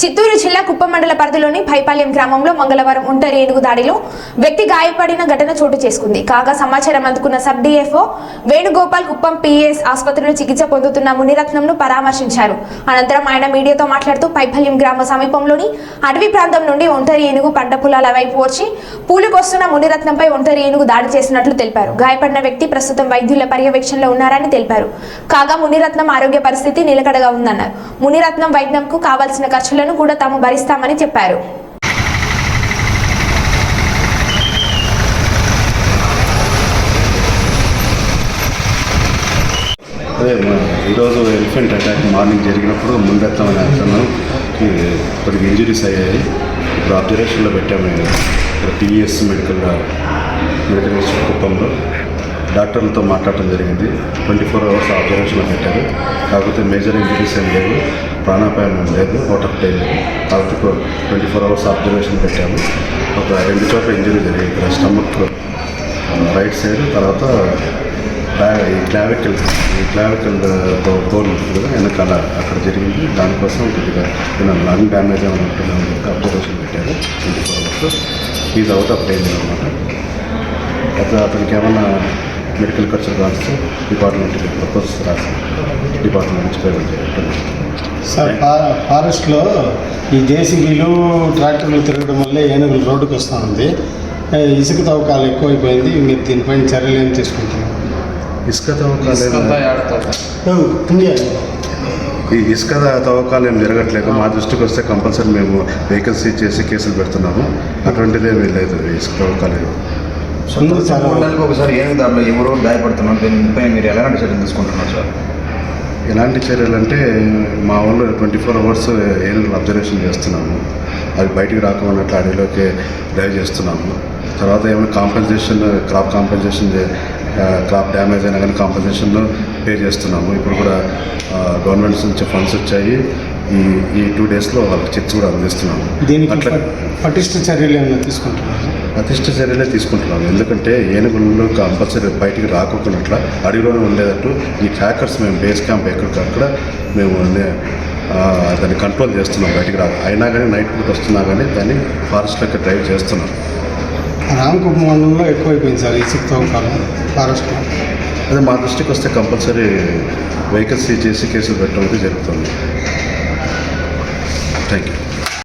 చిత్తూరు జిల్లా కుప్పం మండల పరిధిలోని భైపాల్యం గ్రామంలో మంగళవారం ఒంటరి ఏనుగు దాడిలో వ్యక్తి గాయపడిన ఘటన చోటు చేసుకుంది. కాగా సమాచారం అందుకున్న sub DFO Venugopal Kuppam PS ఆసుపత్రిలో చికిత్స పొందుతున్న మునిరత్నంను పరామర్శించారు. అనంతరం ఆయన మీడియాతో మాట్లాడుతూ పైపల్యం గ్రామ సమీపంలోని అడవి ప్రాంతం నుండి ఒంటరి ఏనుగు పంట పొలాల వైపు వచ్చి పూలుకొస్తున్న మునిరత్నంపై ఒంటరి ఏనుగు దాడి చేసినట్లు తెలిపారు. గాయపడిన వ్యక్తి ప్రస్తుతం వైద్యుల పర్యవేక్షణలో ఉన్నారని తెలిపారు. కాగా మునిరత్నం ఆరోగ్య పరిస్థితి నిలకడగా ఉందన్నారు. మునిరత్నం వైద్యంకు కావాల్సిన ఖర్చులను కూడా తాము భరిస్తామని చెప్పారు. అదే ఈరోజు ఎలిఫెంట్ అటాక్ మార్నింగ్ జరిగినప్పుడు ముందెత్తామని అంటున్నాం కొద్దిగా ఇంజరీస్ అయ్యాయి. ఇప్పుడు అబ్జర్వేషన్లో పెట్టాము ఇక్కడ టీఎస్ మెడికల్ మెడికల్ ఇన్స్టిట్యూట్ కుప్పంలో. డాక్టర్లతో మాట్లాడటం జరిగింది. ట్వంటీ ఫోర్ అవర్స్ అబ్జర్వేషన్లో పెట్టారు. కాకపోతే మేజర్ ఇంజురీస్ ఏం లేవు. ప్రాణాపాయం లేదు వాటర్ టైం లేదు. కాబట్టి ట్వంటీ ఫోర్ అవర్స్ అబ్జర్వేషన్ పెట్టాము. ఒక రెండు చోట్ల ఇంజరీ జరిగింది. ఇక్కడ స్టమక్ రైట్ సైడ్ తర్వాత ఈ క్లావికల్ ఈ క్లావికల్ బోన్ ఉంటుంది కదా వెనకాల అక్కడ జరిగింది. దానికోసం కొద్దిగా ఏమైనా లంగ్ డ్యామేజ్ ఏమైనా ఉంటుందని చెప్పి అబ్జర్వేషన్ పెట్టారు twenty four hours. Is out of range అనమాట అయితే అతనికి ఏమైనా మెడికల్ ఖర్చులు రాస్తే డిపార్ట్మెంట్కి ప్రపోజల్స్ రాసి డిపార్ట్మెంట్ నుంచి పేమెంట్ చేయాలి సార్ ఫారెస్ట్లో ఈ జేసీబీలు ట్రాక్టర్లు తిరగడం వల్లే ఏనుగులు రోడ్డుకు వస్తూ ఉంది. ఏ, ఇసుక తవ్వకాలు ఎక్కువైపోయింది మీరు దీనిపైన చర్యలు ఏం తీసుకుంటున్నారు? ఇసుక తవ్వకాలు ఈ ఇసుక తవ్వకాలు ఏం జరగట్లేదు. మా దృష్టికి వస్తే కంపల్సరీ మేము వెహికల్స్ సీజ్ చేసి కేసులు పెడుతున్నాము. అటువంటిది ఏమీ లేదు ఈ ఇసుక తవ్వకాలు నెలలకు ఒకసారి ఏమి దాంట్లో ఎవరో గాయపడుతున్నారు దీనిపై మీరు ఎలాంటి చర్యలు తీసుకుంటున్నారు సార్? ఎలాంటి చర్యలు అంటే మా వాళ్ళు ట్వంటీ ఫోర్ అవర్స్ ఏనుగులు అబ్జర్వేషన్ చేస్తున్నాము. అవి బయటికి రాకున్నట్లు అడవిలోకి డ్రైవ్ చేస్తున్నాము. తర్వాత ఏమైనా compensation crop compensation crop damage అయినా కానీ కాంపెన్సేషన్ పే చేస్తున్నాము. ఇప్పుడు కూడా గవర్నమెంట్స్ నుంచి ఫండ్స్ వచ్చాయి. ఈ ఈ టూ డేస్లో వాళ్ళకి చెక్స్ కూడా అందిస్తున్నాము. దీనికి అట్లా పటిష్ట చర్యలు ఏమైనా తీసుకుంటున్నారు? ప్రతిష్ట చర్యలే తీసుకుంటున్నాం ఎందుకంటే ఏనుగులు కంపల్సరీ బయటికి రాకోకున్నట్ల అడవిలోనే ఉండేటట్టు ఈ ట్రాకర్స్ మేము బేస్ క్యాంప్ ఎక్కడికక్కడ మేము దాన్ని కంట్రోల్ చేస్తున్నాం బయటికి రా అయినా కానీ నైట్ పూట వస్తున్నా కానీ దాన్ని ఫారెస్ట్లోకి డ్రైవ్ చేస్తున్నాం. రామకుప్ప మండలంలో ఎక్కువైపోయింది సార్ ఇసుక తవ్వకాలు ఫారెస్ట్లో అదే మా దృష్టికి వస్తే కంపల్సరీ వెహికల్స్ చేసి కేసులు పెట్టడం జరుగుతుంది. Thank you